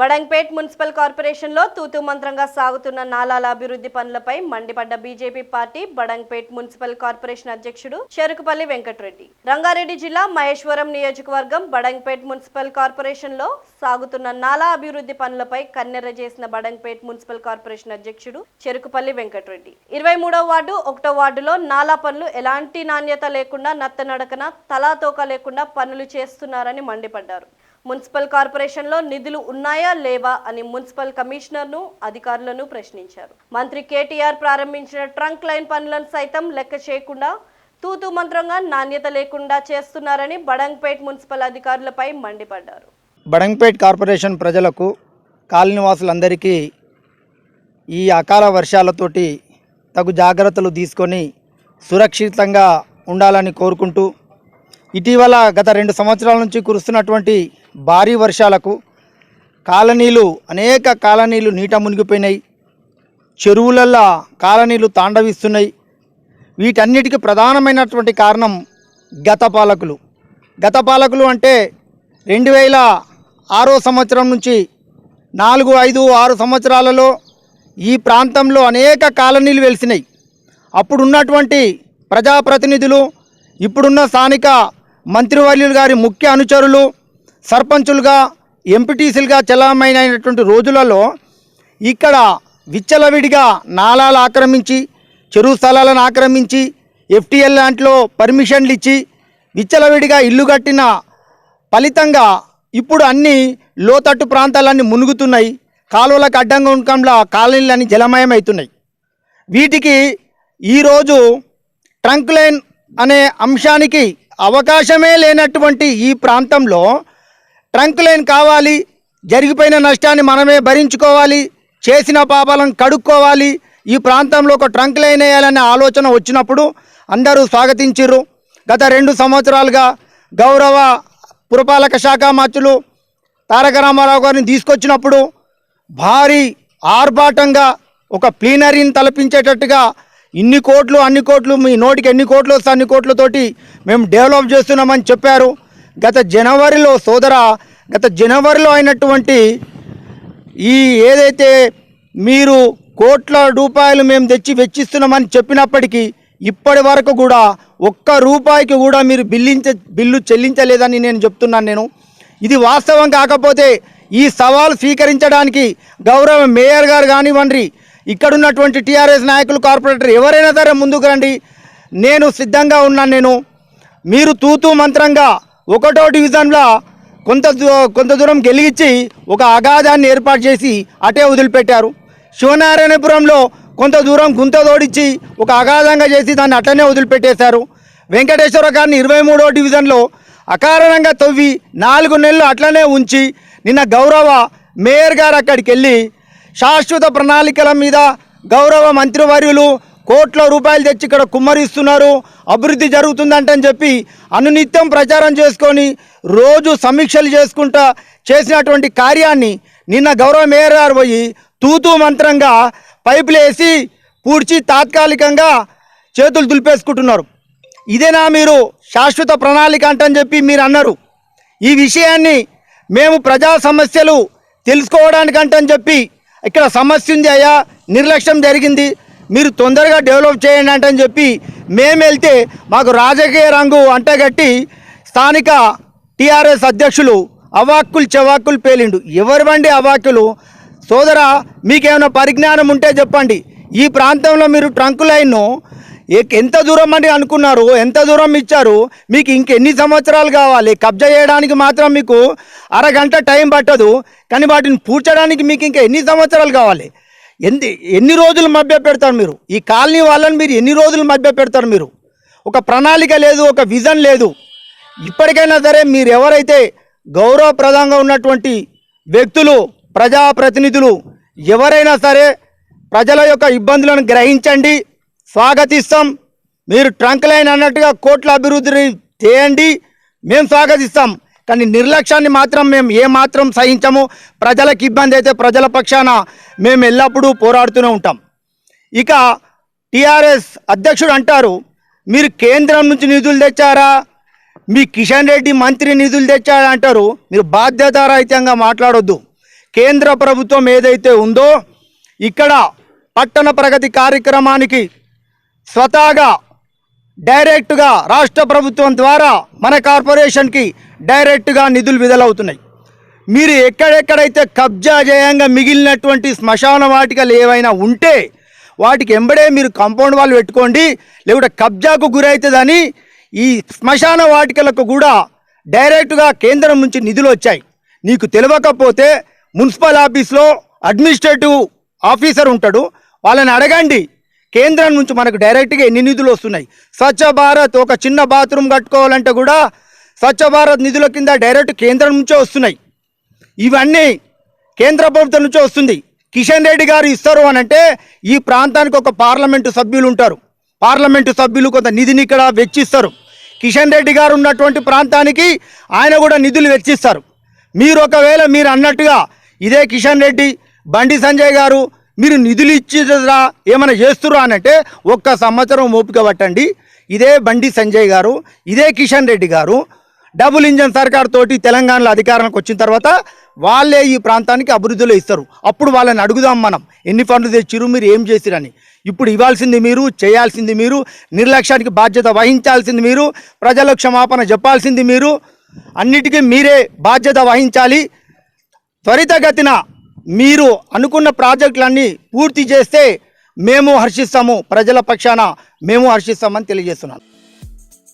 Badangpet municipal కార్పొరేషన్లో తూతు మంత్రంగా సాగుతున్న నాలాల అభివృద్ధి పనులపై మండిపడ్డ BJP party Badangpet municipal corporation అధ్యక్షుడు చెరుకుపల్లి వెంకటరెడ్డి. రంగారెడ్డి జిల్లా మహేశ్వరం నియోజకవర్గం బడంగ్పేట్ మున్సిపల్ కార్పొరేషన్లో సాగుతున్న నాలా అభివృద్ధి పనులపై కన్నెర్ర చేసిన బడంగ్పేట్ మున్సిపల్ కార్పొరేషన్ అధ్యక్షుడు చెరుకుపల్లి వెంకటరెడ్డి. ఇరవై మూడవ వార్డు ఒకటో వార్డులో నాలా పనులు ఎలాంటి నాణ్యత లేకుండా నత్తనడకన తలాతోక లేకుండా పనులు చేస్తున్నారని మండిపడ్డారు. మున్సిపల్ కార్పొరేషన్లో నిధులు ఉన్నాయా లేవా అని మున్సిపల్ కమిషనర్ను అధికారులను ప్రశ్నించారు. మంత్రి కేటీఆర్ ప్రారంభించిన ట్రంక్ లైన్ పనులను సైతం లెక్క చేయకుండా తూతు మంత్రంగా నాణ్యత లేకుండా చేస్తున్నారని బడంగ్పేట్ మున్సిపల్ అధికారులపై మండిపడ్డారు. బడంగ్పేట్ కార్పొరేషన్ ప్రజలకు కాలనివాసులందరికీ ఈ అకాల వర్షాలతోటి తగు జాగ్రత్తలు తీసుకొని సురక్షితంగా ఉండాలని కోరుకుంటూ ఇటీవల గత రెండు సంవత్సరాల నుంచి కురుస్తున్నటువంటి భారీ వర్షాలకు కాలనీలు అనేక కాలనీలు నీట మునిగిపోయినాయి. చెరువులల్లా కాలనీలు తాండవిస్తున్నాయి. వీటన్నిటికీ ప్రధానమైనటువంటి కారణం గత పాలకులు. గత పాలకులు అంటే రెండు వేల ఆరో సంవత్సరం నుంచి నాలుగు ఐదు ఆరు సంవత్సరాలలో ఈ ప్రాంతంలో అనేక కాలనీలు వెలిసినాయి. అప్పుడున్నటువంటి ప్రజాప్రతినిధులు ఇప్పుడున్న స్థానిక మంత్రివర్యులు గారి ముఖ్య అనుచరులు సర్పంచులుగా ఎంపీటీసీలుగా చలామైనటువంటి రోజులలో ఇక్కడ విచ్చలవిడిగా నాలాలు ఆక్రమించి చెరువు స్థలాలను ఆక్రమించి ఎఫ్టీఎల్ లాంటిలో పర్మిషన్లు ఇచ్చి విచ్చలవిడిగా ఇల్లు కట్టిన ఫలితంగా ఇప్పుడు అన్ని లోతట్టు ప్రాంతాలన్నీ మునుగుతున్నాయి. కాలువలకు అడ్డంగా ఉండకంలో కాలనీలన్నీ జలమయమవుతున్నాయి. వీటికి ఈరోజు ట్రంక్ లైన్ అనే అంశానికి అవకాశమే లేనటువంటి ఈ ప్రాంతంలో ట్రంక్ లైన్ కావాలి జరిగిపోయిన నష్టాన్ని మనమే భరించుకోవాలి చేసిన పాపాలను కడుక్కోవాలి. ఈ ప్రాంతంలో ఒక ట్రంక్ లైన్ వేయాలనే ఆలోచన వచ్చినప్పుడు అందరూ స్వాగతించారు గత రెండు సంవత్సరాలుగా గౌరవ పురపాలక శాఖ మంత్రులు తారక రామారావు గారిని తీసుకొచ్చినప్పుడు భారీ ఆర్భాటంగా ఒక ప్లీనరీని తలపించేటట్టుగా ఇన్ని కోట్లు అన్ని కోట్లు మీ నోటికి ఎన్ని కోట్లు వస్తే అన్ని కోట్లతోటి మేము డెవలప్ చేస్తున్నామని చెప్పారు. గత జనవరిలో సోదర గత జనవరిలో అయినటువంటి ఈ ఏదైతే మీరు కోట్ల రూపాయలు మేము తెచ్చి వెచ్చిస్తున్నామని చెప్పినప్పటికీ ఇప్పటి వరకు కూడా ఒక్క రూపాయికి కూడా మీరు బిల్లించ బిల్లు చెల్లించలేదని నేను చెప్తున్నాను నేను. ఇది వాస్తవం కాకపోతే ఈ సవాల్ స్వీకరించడానికి గౌరవ మేయర్ గారు కానివ్వండి ఇక్కడున్నటువంటి టీఆర్ఎస్ నాయకులు కార్పొరేటర్ ఎవరైనా సరే ముందుకు రండి. నేను సిద్ధంగా ఉన్నాను నేను. మీరు తూతూ మంత్రంగా ఒకటో డివిజన్లో కొంత కొంత దూరం గెలిగించి ఒక అగాధాన్ని ఏర్పాటు చేసి అటే వదిలిపెట్టారు. శివనారాయణపురంలో కొంత దూరం గుంత తోడిచ్చి ఒక అగాధంగా చేసి దాన్ని అట్లనే వదిలిపెట్టేశారు. వెంకటేశ్వర గారిని ఇరవై మూడో డివిజన్లో అకారణంగా తవ్వి నాలుగు నెలలు అట్లనే ఉంచి నిన్న గౌరవ మేయర్ గారు అక్కడికి వెళ్ళి శాశ్వత ప్రణాళికల మీద గౌరవ మంత్రివర్యులు కోట్ల రూపాయలు తెచ్చి ఇక్కడ కుమ్మరిస్తున్నారు. అభివృద్ధి జరుగుతుందంటని చెప్పి అనునిత్యం ప్రచారం చేసుకొని రోజు సమీక్షలు చేసుకుంటా చేసినటువంటి కార్యాన్ని నిన్న గౌరవ మేయర్ గారు పోయి తూతూ మంత్రంగా పైపులు వేసి పూడ్చి తాత్కాలికంగా చేతులు దులిపేసుకుంటున్నారు. ఇదేనా మీరు శాశ్వత ప్రణాళిక అంటని చెప్పి మీరు అన్నారు. ఈ విషయాన్ని మేము ప్రజా సమస్యలు తెలుసుకోవడానికంటని చెప్పి ఇక్కడ సమస్య ఉంది అయ్యా నిర్లక్ష్యం జరిగింది. మీరు తొందరగా డెవలప్ చేయండి అంటని చెప్పి మేము వెళ్తే మాకు రాజకీయ రంగు అంటగట్టి స్థానిక టీఆర్ఎస్ అధ్యక్షులు అవాక్కులు చెవాక్కులు పేలిండు. ఎవరు బండి అవాక్కులు? సోదరా మీకేమైనా పరిజ్ఞానం ఉంటే చెప్పండి. ఈ ప్రాంతంలో మీరు ట్రంక్ లైన్ను ఎంత దూరం అని అనుకున్నారు? ఎంత దూరం ఇచ్చారు? మీకు ఇంకెన్ని సంవత్సరాలు కావాలి? కబ్జా చేయడానికి మాత్రం మీకు అరగంట టైం పట్టదు. కానీ వాటిని పూడ్చడానికి మీకు ఇంకా ఎన్ని సంవత్సరాలు కావాలి? ఎన్ని ఎన్ని రోజులు మభ్య పెడతారు మీరు? ఈ కాలనీ వాళ్ళని మీరు ఎన్ని రోజులు మభ్య పెడతారు మీరు? ఒక ప్రణాళిక లేదు ఒక విజన్ లేదు. ఇప్పటికైనా సరే మీరు ఎవరైతే గౌరవప్రదంగా ఉన్నటువంటి వ్యక్తులు ప్రజాప్రతినిధులు ఎవరైనా సరే ప్రజల యొక్క ఇబ్బందులను గ్రహించండి స్వాగతిస్తాం. మీరు ట్రంక్ లైన్ అన్నట్టుగా కోట్ల అభివృద్ధి చేయండి మేము స్వాగతిస్తాం. కానీ నిర్లక్ష్యాన్ని మాత్రం మేము ఏ మాత్రం సహించము. ప్రజలకు ఇబ్బంది అయితే ప్రజల పక్షాన మేము ఎల్లప్పుడూ పోరాడుతూనే ఉంటాం. ఇక టిఆర్ఎస్ అధ్యక్షుడు అంటారు మీరు కేంద్రం నుంచి నిధులు తెచ్చారా? మీ కిషన్ రెడ్డి మంత్రి నిధులు తెచ్చారా అంటారు. మీరు బాధ్యతారహితంగా మాట్లాడొద్దు. కేంద్ర ప్రభుత్వం ఏదైతే ఉందో ఇక్కడ పట్టణ ప్రగతి కార్యక్రమానికి స్వతహాగా డైరెక్ట్గా రాష్ట్ర ప్రభుత్వం ద్వారా మన కార్పొరేషన్కి డైరెక్ట్గా నిధులు విడుదలవుతున్నాయి. మీరు ఎక్కడెక్కడైతే కబ్జా చేయంగా మిగిలినటువంటి శ్మశాన వాటికలు ఏవైనా ఉంటే వాటికి ఎంబడే మీరు కాంపౌండ్ వాళ్ళు పెట్టుకోండి లేకుంటే కబ్జాకు గురవుతుందని ఈ శ్మశాన వాటికలకు కూడా డైరెక్ట్గా కేంద్రం నుంచి నిధులు వచ్చాయి. నీకు తెలియకపోతే మున్సిపల్ ఆఫీస్లో అడ్మినిస్ట్రేటివ్ ఆఫీసర్ ఉంటాడు. వాళ్ళని అడగండి. కేంద్రం నుంచి మనకు డైరెక్ట్గా ఎన్ని నిధులు వస్తున్నాయి. స్వచ్ఛ భారత్ ఒక చిన్న బాత్రూమ్ కట్టుకోవాలంటే కూడా స్వచ్ఛ భారత్ నిధుల కింద డైరెక్ట్ కేంద్రం నుంచే వస్తున్నాయి. ఇవన్నీ కేంద్ర ప్రభుత్వం నుంచే వస్తుంది. కిషన్ రెడ్డి గారు ఇస్తారు అని అంటే ఈ ప్రాంతానికి ఒక పార్లమెంటు సభ్యులు ఉంటారు. పార్లమెంటు సభ్యులు కొంత నిధిని ఇక్కడ వెచ్చిస్తారు. కిషన్ రెడ్డి గారు ఉన్నటువంటి ప్రాంతానికి ఆయన కూడా నిధులు వెచ్చిస్తారు. మీరు ఒకవేళ మీరు అన్నట్టుగా ఇదే కిషన్ రెడ్డి బండి సంజయ్ గారు మీరు నిధులు ఇచ్చిరా ఏమైనా చేస్తురా అని అంటే ఒక్క సంవత్సరం ఓపిక పట్టండి. ఇదే బండి సంజయ్ గారు ఇదే కిషన్ రెడ్డి గారు డబుల్ ఇంజన్ సర్కార్ తోటి తెలంగాణలో అధికారానికి వచ్చిన తర్వాత వాళ్ళే ఈ ప్రాంతానికి అభివృద్ధిలో ఇస్తారు. అప్పుడు వాళ్ళని అడుగుదాం మనం. ఎన్ని ఫండ్లు తెచ్చిరు మీరు ఏం చేసిరని. ఇప్పుడు ఇవ్వాల్సింది మీరు చేయాల్సింది మీరు నిర్లక్ష్యానికి బాధ్యత వహించాల్సింది మీరు ప్రజలకు క్షమాపణ చెప్పాల్సింది మీరు అన్నిటికీ మీరే బాధ్యత వహించాలి. త్వరితగతిన మీరు అనుకున్న ప్రాజెక్టులన్నీ పూర్తి చేస్తే మేము హర్షిస్తాము. ప్రజల పక్షాన మేము హర్షిస్తామని తెలియజేస్తున్నాను.